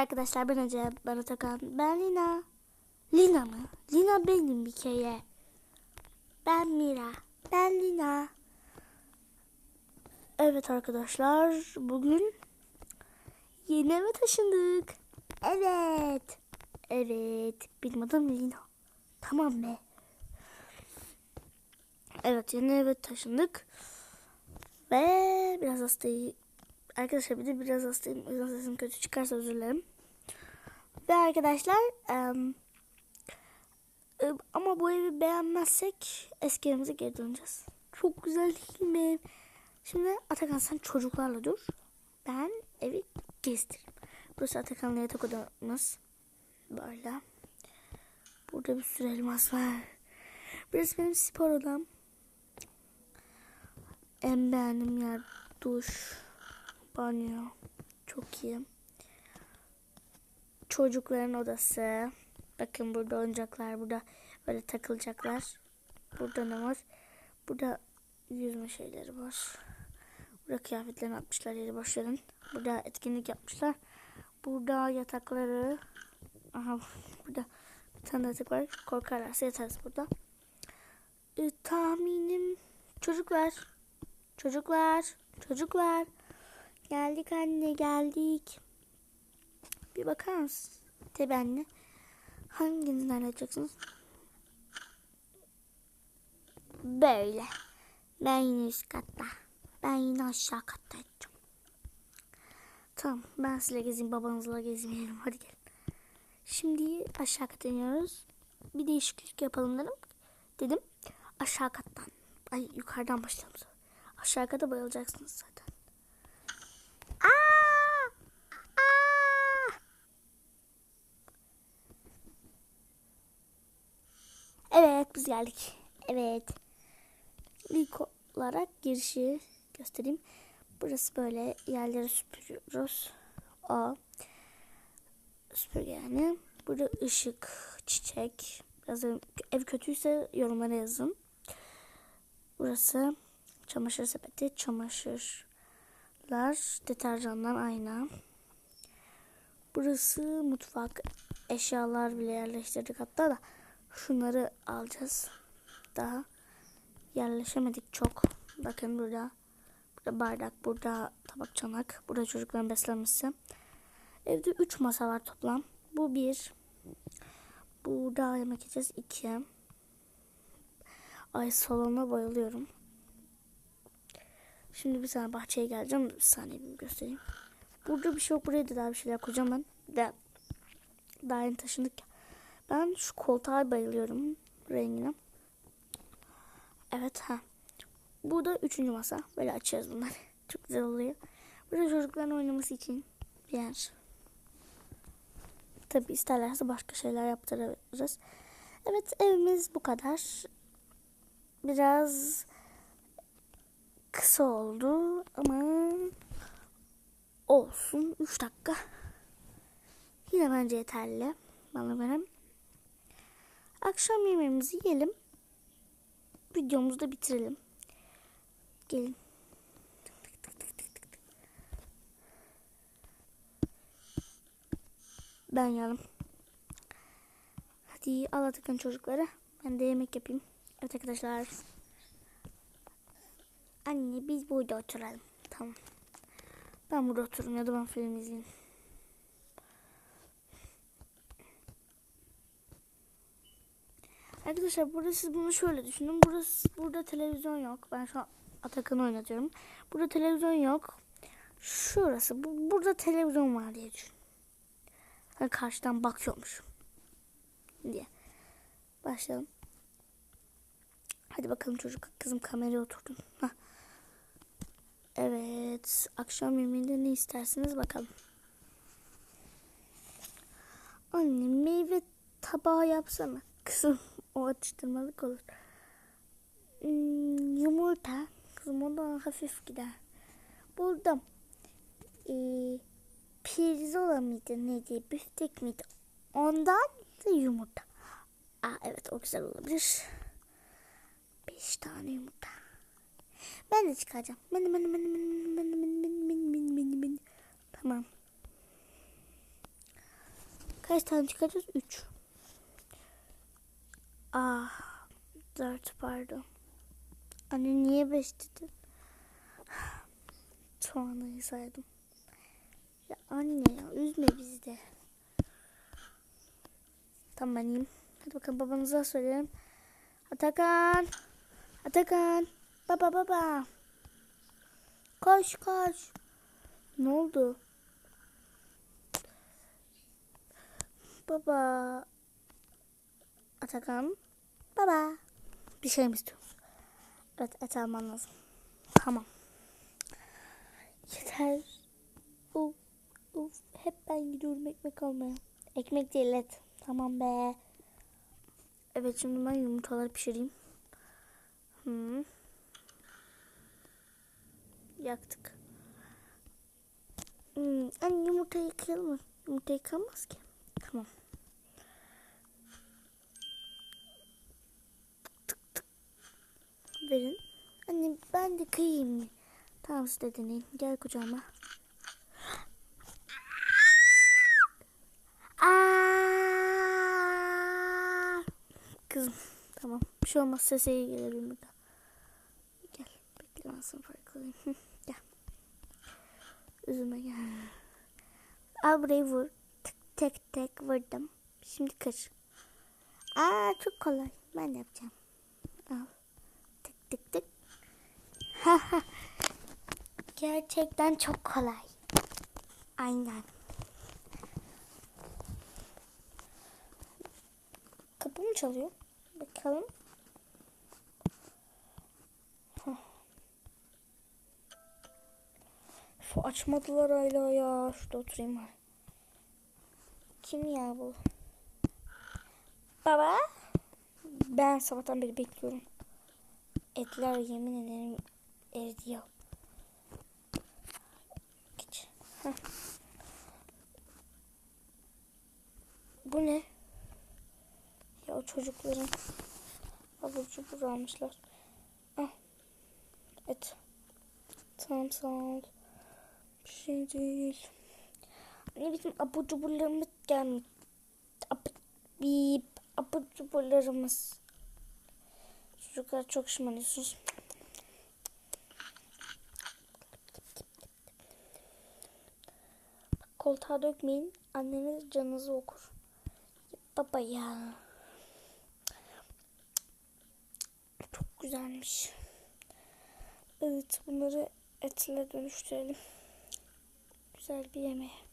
Arkadaşlar ben Ece, ben Atakan, ben Lina. Lina mı? Lina benim bir kere. Ben Mira, ben Lina. Evet arkadaşlar, bugün yeni eve taşındık. Evet. Evet, benim adım Lina. Tamam be. Evet, yeni eve taşındık. Ve biraz hastayım. Arkadaşlar bir de biraz hastayım. O yüzden sesim kötü çıkarsa özür dilerim. Ve arkadaşlar em, ama bu evi beğenmezsek eski evimize geri döneceğiz. Çok güzel değil mi? Şimdi Atakan sen çocuklarla dur. Ben evi gezdiririm. Burası Atakan'la yatak odamız. Böyle. Burada bir sürü elmas var. Burası benim spor odam. En beğendiğim yer duş, banyo. Çok iyi. Çocukların odası. Bakın burada oyuncaklar, burada böyle takılacaklar. Burada ne var? Burada yüzme şeyleri var. Burada kıyafetlerini atmışlar yeri boş verin. Burada etkinlik yapmışlar. Burada yatakları. Aha burada bir tane yatak var. Korkarlarsa yatarız burada. Ee, tahminim çocuklar. Çocuklar. Çocuklar. Geldik anne geldik. Bir bakar mısın? Tabii anne. Hanginizden açacaksınız? Böyle. Ben yine üst katta. Ben yine aşağı katta edeceğim. Tamam ben sizinle gezeyim babanızla gezmeyelim. Hadi gelin. Şimdi aşağı kata iniyoruz. Bir değişiklik yapalım dedim. Dedim aşağı kattan. Ay yukarıdan başlayalım. Aşağı kata bayılacaksınız zaten. Aa! Aa! Evet biz geldik. Evet. İlk olarak girişi göstereyim. Burası böyle yerleri süpürüyoruz. O süpürge yani. Burada ışık, çiçek. Biraz ev, kötüyse yorumlara yazın. Burası çamaşır sepeti, çamaşırlar, deterjanlar, ayna. Burası mutfak. Eşyalar bile yerleştirdik hatta da şunları alacağız. Daha yerleşemedik çok. Bakın burada burada bardak, burada tabak çanak, burada çocukların beslenmesi. Evde 3 masa var toplam. Bu bir. Burada yemek yiyeceğiz. iki. Ay salona bayılıyorum. Şimdi bir saniye bahçeye geleceğim. Bir saniye bir göstereyim. Burada bir şey yok. Buraya da daha bir şeyler koyacağım ben. De daha yeni taşındık ya. Ben şu koltuğa bayılıyorum. Rengine. Evet ha. Bu da üçüncü masa. Böyle açıyoruz bunları. Çok güzel oluyor. Burada çocukların oynaması için bir yer. Tabi isterlerse başka şeyler yaptırabiliriz. Evet evimiz bu kadar. Biraz kısa oldu ama olsun 3 dakika. Yine bence yeterli. Bana göre. Akşam yemeğimizi yiyelim. Videomuzu da bitirelim. Gelin. Ben yanım. Hadi al Atakan çocukları. Ben de yemek yapayım. Evet arkadaşlar. Anne biz burada oturalım. Tamam. Ben burada otururum ya da ben film izleyeyim. Arkadaşlar burada siz bunu şöyle düşünün. Burası, burada televizyon yok. Ben şu an Atakan'ı oynatıyorum. Burada televizyon yok. Şurası. Bu, burada televizyon var diye düşün. Ben karşıdan bakıyormuş. Diye. Başlayalım. Hadi bakalım çocuk. Kızım kameraya oturdum. Hah. Evet. Akşam yemeğinde ne istersiniz bakalım. Anne meyve tabağı yapsana. Kızım o atıştırmalık olur. Hmm, yumurta. Kızım o da hafif gider. Buldum. Ee, pirzola mıydı neydi? Büftek miydi? Ondan da yumurta. Aa, evet o güzel olabilir. Beş tane yumurta. Ben de çıkaracağım. Ben ben ben ben ben ben ben ben ben ben. Tamam. Kaç tane çıkaracağız? 3. Ah. 4 pardon. Anne niye 5 dedin? Soğanayı saydım. Ya anne ya üzme bizi de. Tamam ben. Hadi bakalım babanıza söyleyelim. Atakan. Atakan. Baba baba. Koş koş. Ne oldu? Baba. Atakan. Baba. Bir şey mi istiyorsun? Evet et alman lazım. Tamam. Yeter. Uf, uf. Hep ben gidiyorum ekmek almaya. Ekmek değil et. Tamam be. Evet şimdi ben yumurtaları pişireyim. Hmm. Yaktık. Hmm. Anne yumurta yıkayalım mı? Yumurta yıkanmaz ki. Tamam. Tık tık. Verin. Anne ben de kıyayım? Tamam siz de. Gel kucağıma. Kızım tamam. Bir şey olmaz sese iyi gelelim burada. Gel. Bekle ben sana farkındayım. Hı, gel. Üzülme gel. Al burayı vur. Tık tek tek vurdum. Şimdi kır. Aa çok kolay. Ben de yapacağım. Al. Tık tık. Gerçekten çok kolay. Aynen. Kapı mı çalıyor? Bakalım. Şu açmadılar hala ya. Şurada oturayım. Kim ya bu? Baba? Ben sabahtan beri bekliyorum. Etler yemin ederim eridi ya. Bu ne? Ya o çocukların abur cubur almışlar. Ah. Et. Tamam sağ ol. Bir şey değil. Ne bizim abur cuburlarımız gelmiş. Abur, bip, abur cuburlarımız. Çocuklar çok şımarıyorsunuz. Koltuğa dökmeyin. Anneniz canınızı okur. Baba ya. Çok güzelmiş. Evet bunları etle dönüştürelim. Güzel bir yemeğe.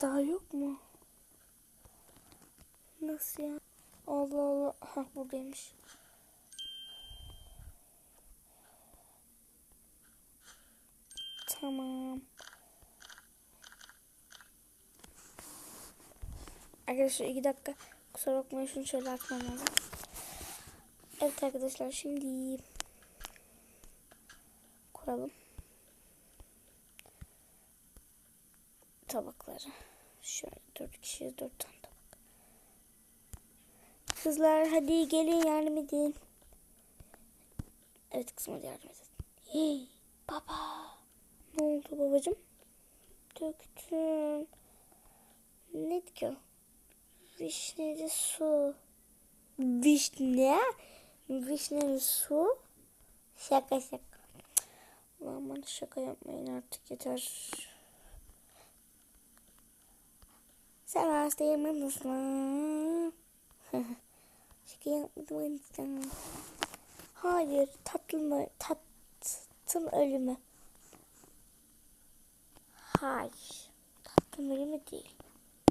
Daha yok mu? Nasıl ya? Allah Allah. Ha buradaymış. Tamam. Arkadaşlar iki dakika kusura bakmayın şunu şöyle atmam lazım. Evet arkadaşlar şimdi koyalım. Tabakları. Şöyle dört kişiye dört tane tabak. Kızlar hadi gelin yardım edin. Evet kızım hadi yardım edin. Hey, baba. Ne oldu babacığım? Döktüm. Ne diyor? Vişneli su. Vişne? Vişneli su? Şaka şaka. Bana şaka yapmayın artık yeter. Sen hasta yemin misin? şaka yapmadım insan. Hayır tatlı mı? Tatlım ölümü. Hayır. Tatlım ölümü değil.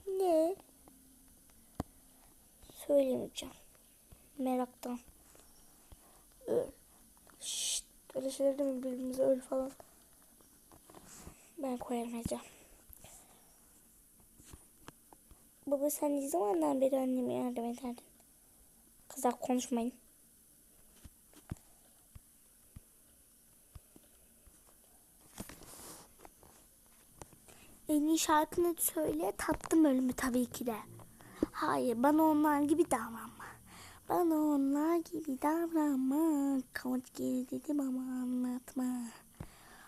Ne? Söylemeyeceğim. Meraktan. Öl. Şşt. Öyle şeyler deme birbirimize öl falan. Ben koyamayacağım. Baba sen ne zamandan beri anneme yardım ederdin? Kızlar konuşmayın. En iyi şarkını söyle tatlım ölümü tabii ki de. Hayır bana onlar gibi davranma. Bana onlar gibi davranma. Kavuç geri dedim ama anlatma.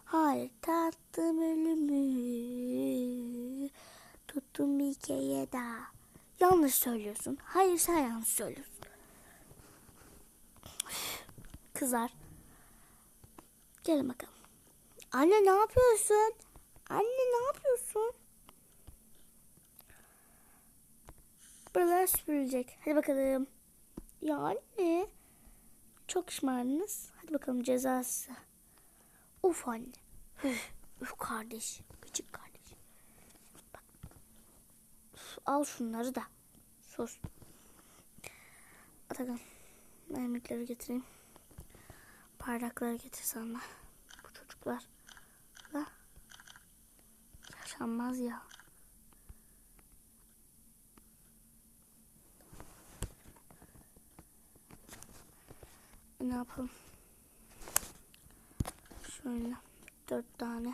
Hayır tatlım ölümü. Tuttum bir kere daha. Yanlış söylüyorsun. Hayır sen yanlış söylüyorsun. Kızar. Gelin bakalım. Anne ne yapıyorsun? Anne ne yapıyorsun? Buralar süpürülecek. Hadi bakalım. Ya anne. Çok şımardınız. Hadi bakalım cezası. Uf anne. Üf, üf kardeş. Küçük kardeş. Al şunları da. Sus. Atakan. Mermikleri getireyim. Bardakları getir sana. Bu çocuklar. Da. Yaşanmaz ya. Ne yapalım? Şöyle dört tane.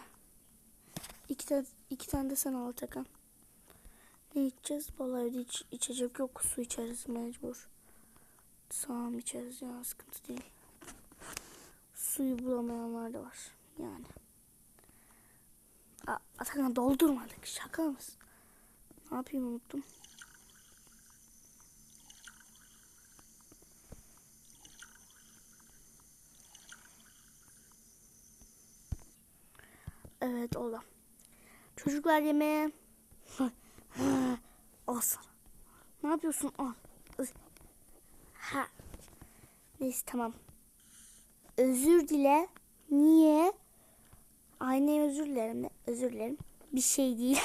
İki, tane, iki tane de sen al Atakan. Ne içeceğiz? Vallahi evde iç, içecek yok. Su içeriz mecbur. Sağım içeriz ya sıkıntı değil. Suyu bulamayanlar da var. Yani. Atakan doldurmadık. Şaka mısın? Ne yapayım unuttum. Evet oldu. Çocuklar yemeğe. Al sana. Ne yapıyorsun? Al. Ha. Neyse tamam. Özür dile. Niye? Aynı özür dilerim de. Özür dilerim. Bir şey değil.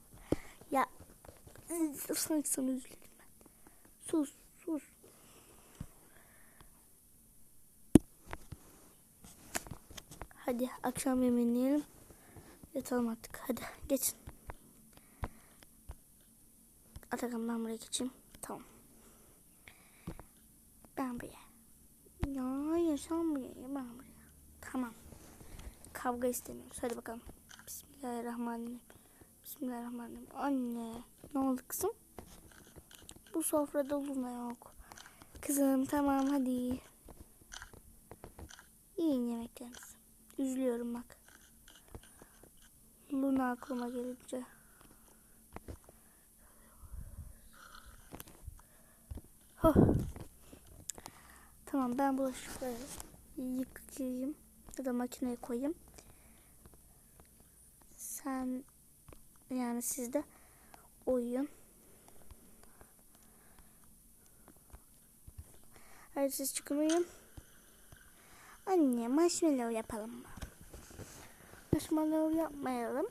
ya. Sanki sana özür dilerim ben. Sus. Sus. Hadi akşam yemeğini yiyelim. Yatalım artık. Hadi geçin. Atakan ben buraya geçeyim. Tamam. Ben buraya. Ya yaşam buraya. Ben buraya. Tamam. Kavga istemiyoruz. Hadi bakalım. Bismillahirrahmanirrahim. Bismillahirrahmanirrahim. Anne. Ne oldu kızım? Bu sofrada Luna yok. Kızım tamam hadi. Yiyin yemeklerinizi. Üzülüyorum bak. Luna aklıma gelince. Huh. Tamam ben bulaşıkları yıkayayım ya da makineye koyayım. Sen yani siz de uyuyun. Hadi siz uyuyun. Anne marshmallow yapalım mı? Marshmallow yapmayalım.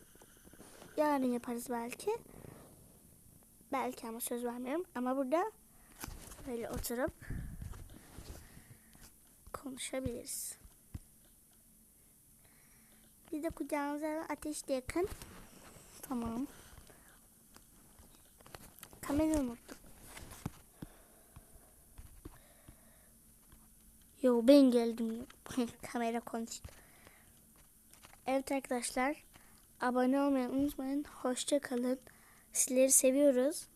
Yarın yaparız belki. Belki ama söz vermiyorum. Ama burada böyle oturup konuşabiliriz. Bir de kucağınıza ateş de yakın. Tamam. Kamerayı unuttum. Yo ben geldim. Kamera konuştu. Evet arkadaşlar. Abone olmayı unutmayın. Hoşça kalın. Sizleri seviyoruz.